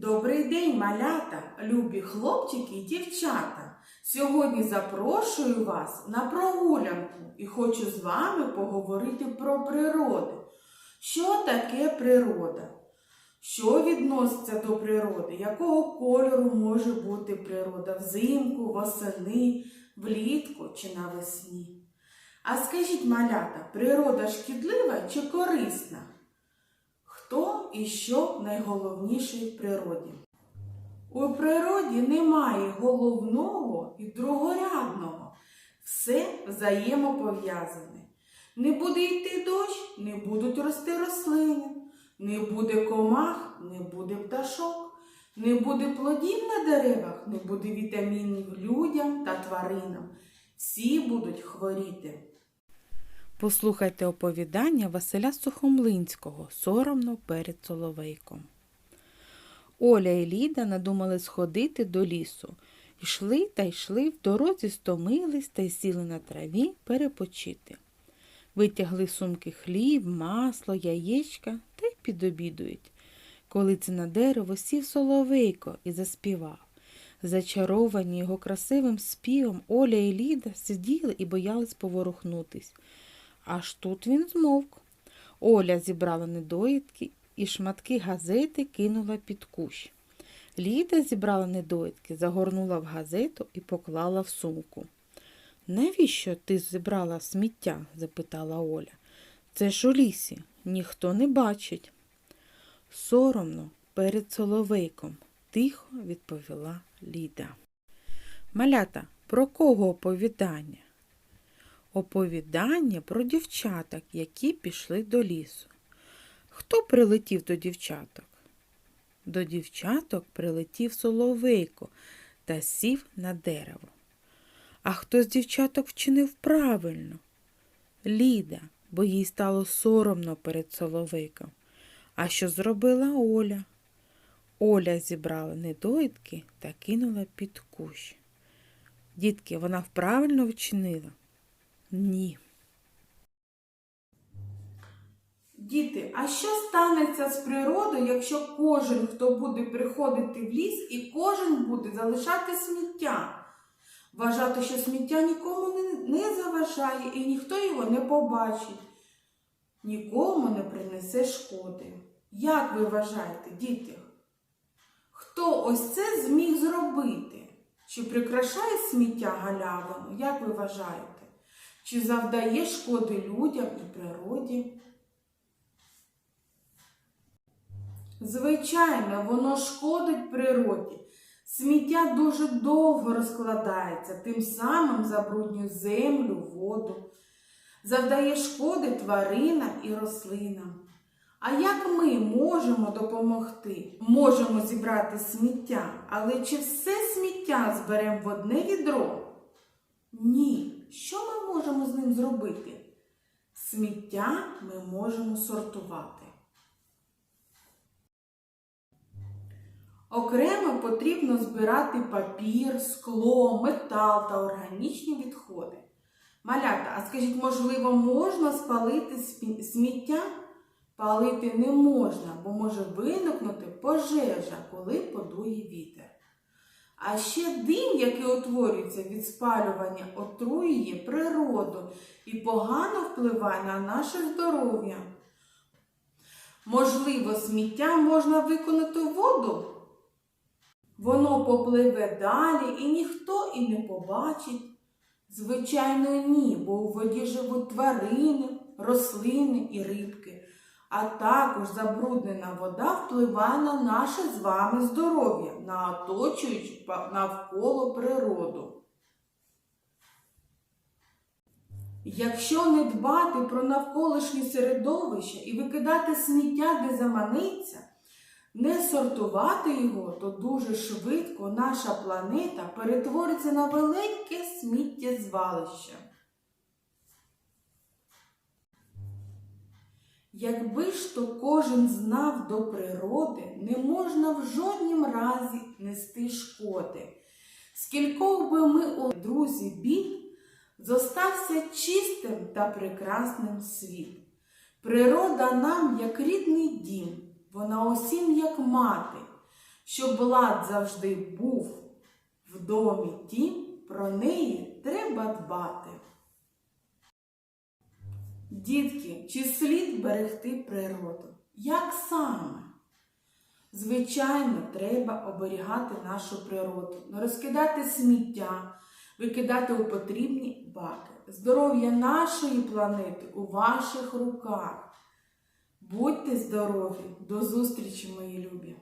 Добрий день, малята, любі хлопчики і дівчата. Сьогодні запрошую вас на прогулянку і хочу з вами поговорити про природу. Що таке природа? Що відноситься до природи? Якого кольору може бути природа взимку, восени, влітку чи навесні? А скажіть, малята, природа шкідлива чи корисна? Хто і що найголовніше в природі? У природі немає головного і другорядного. Все взаємопов'язане. Не буде йти дощ, не будуть рости рослини, не буде комах, не буде пташок, не буде плодів на деревах, не буде вітамінів людям та тваринам. Всі будуть хворіти. Послухайте оповідання Василя Сухомлинського Соромно перед Соловейком. Оля і Ліда надумали сходити до лісу. Йшли та йшли, в дорозі стомились та й сіли на траві перепочити. Витягли сумки хліб, масло, яєчка та й підобідують. Коли це на дерево сів соловейко і заспівав. Зачаровані його красивим співом Оля і Ліда сиділи і боялись поворухнутись. Аж тут він змовк. Оля зібрала недоїдки і шматки газети кинула під кущ. Ліда зібрала недоїдки, загорнула в газету і поклала в сумку. Навіщо ти зібрала сміття? запитала Оля. Це ж у лісі, ніхто не бачить. Соромно перед соловейком, тихо відповіла Ліда. Малята, про кого оповідання? Оповідання про дівчаток, які пішли до лісу. Хто прилетів до дівчаток? До дівчаток прилетів соловейко та сів на дерево. А хто з дівчаток вчинив правильно? Ліда, бо їй стало соромно перед соловейком. А що зробила Оля? Оля зібрала недоїдки та кинула під кущ. Дітки, вона правильно вчинила? Ні. Діти, а що станеться з природою, якщо кожен, хто буде приходити в ліс, і кожен буде залишати сміття? Вважати, що сміття нікому не, заважає і ніхто його не побачить, нікому не принесе шкоди. Як ви вважаєте, діти? Хто ось це зміг зробити? Чи прикрашає сміття галявину? Як ви вважаєте? Чи завдає шкоди людям і природі? Звичайно, воно шкодить природі. Сміття дуже довго розкладається, тим самим забруднює землю, воду, завдає шкоди тваринам і рослинам. А як ми можемо допомогти? Можемо зібрати сміття, але чи все сміття зберемо в одне відро? Ні. Що ми можемо з ним зробити? Сміття ми можемо сортувати. Окремо потрібно збирати папір, скло, метал та органічні відходи. Малята, а скажіть, можливо, можна спалити сміття? Палити не можна, бо може виникнути пожежа, коли подує вітер. А ще дим, який утворюється від спалювання, отруює природу і погано впливає на наше здоров'я. Можливо, сміття можна виконати в воду? Воно попливе далі і ніхто і не побачить. Звичайно, ні, бо у воді живуть тварини, рослини і рибки. А також забруднена вода впливає на наше з вами здоров'я, на оточуючу навколо природу. Якщо не дбати про навколишнє середовище і викидати сміття, де заманиться, не сортувати його, то дуже швидко наша планета перетвориться на велике сміттєзвалище. Якби ж то кожен знав до природи, не можна в жоднім разі нести шкоди. Скількох би ми, о, друзі, бід, зостався чистим та прекрасним світ. Природа нам, як рідний дім, вона усім, як мати. Щоб лад завжди був в домі тім, про неї треба дбати. Дітки, чи слід берегти природу? Як саме? Звичайно, треба оберігати нашу природу, не розкидати сміття, викидати у потрібні баки. Здоров'я нашої планети у ваших руках. Будьте здорові! До зустрічі, мої любі!